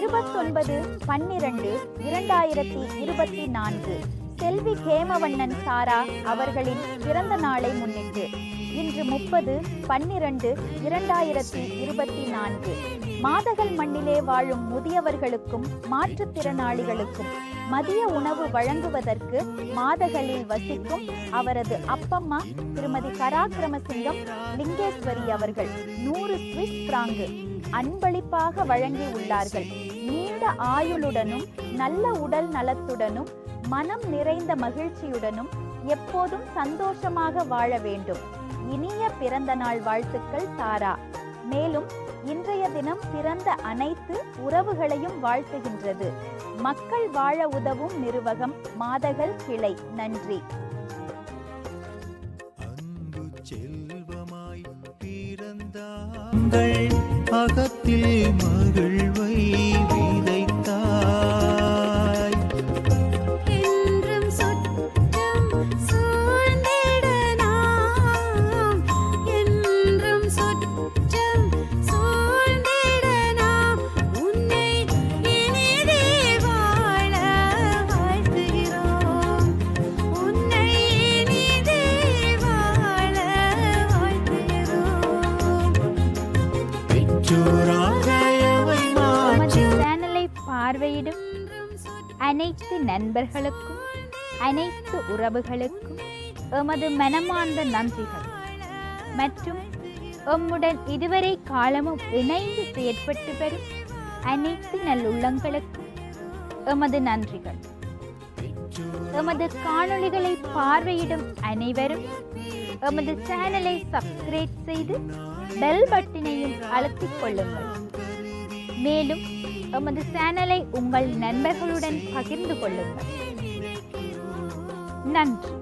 இருபத்தொன்பது பன்னிரண்டு இரண்டாயிரத்தி இருபத்தி நான்கு. செல்வி கேமவண்ணன் சாரா அவர்களின் பிறந்த நாளை முன்னிட்டு இன்று முப்பது பன்னிரண்டு இரண்டாயிரத்தி இருபத்தி நான்கு. மாதகள் மண்ணிலே வாழும் முதியவர்களுக்கும் மாற்றுத்திறனாளிகளுக்கும் மதிய உணவு வழங்குவதற்கு மாதகளில் வசிக்கும் அவரது அப்பம்மா திருமதி பராக்கிரமசிங்கம் லிங்கேஸ்வரி அவர்கள் நூறு சுவிஸ் பிராங்கு அன்பளிப்பாக வழங்கி உள்ளார்கள். நீண்ட ஆயுளுடனும் நல்ல உடல் நலத்துடனும் மனம் நிறைந்த மகிழ்ச்சியுடனும் எப்போதும் சந்தோஷமாக வாழ வேண்டும். இனிய பிறந்த நாள் வாழ்த்துக்கள் சாரா மேலும் இன்றைய தினம் பிறந்த அனைத்து உறவுகளையும் வாழ்த்துகின்றது. மக்கள் வாழ உதவும் நிறுவகம் மாதகள் கிளை. நன்றி. அன்பு செல்வமாய் பிறந்தாங்கள் அகத்தில் மகிழ்வை சேனலை பார்வையிடும் அனைத்து நண்பர்களுக்கும் அனைத்து உறவுகளுக்கும் எமது மனமார்ந்த நன்றிகள். மற்றும் எம்முடன் இதுவரை காலமும் இணைந்து செயற்பட்டு வரும் அனைத்து நல்லுள்ளங்களுக்கும் எமது நன்றிகள். எமது காணொளிகளை பார்வையிடும் அனைவரும் எமது சேனலை சப்ஸ்கிரைப் செய்து பெல் பட்டினையும் அழுத்திக் கொள்ளுங்கள். மேலும் எமது சேனலை உங்கள் நண்பர்களுடன் பகிர்ந்து கொள்ளுங்கள். நன்றி.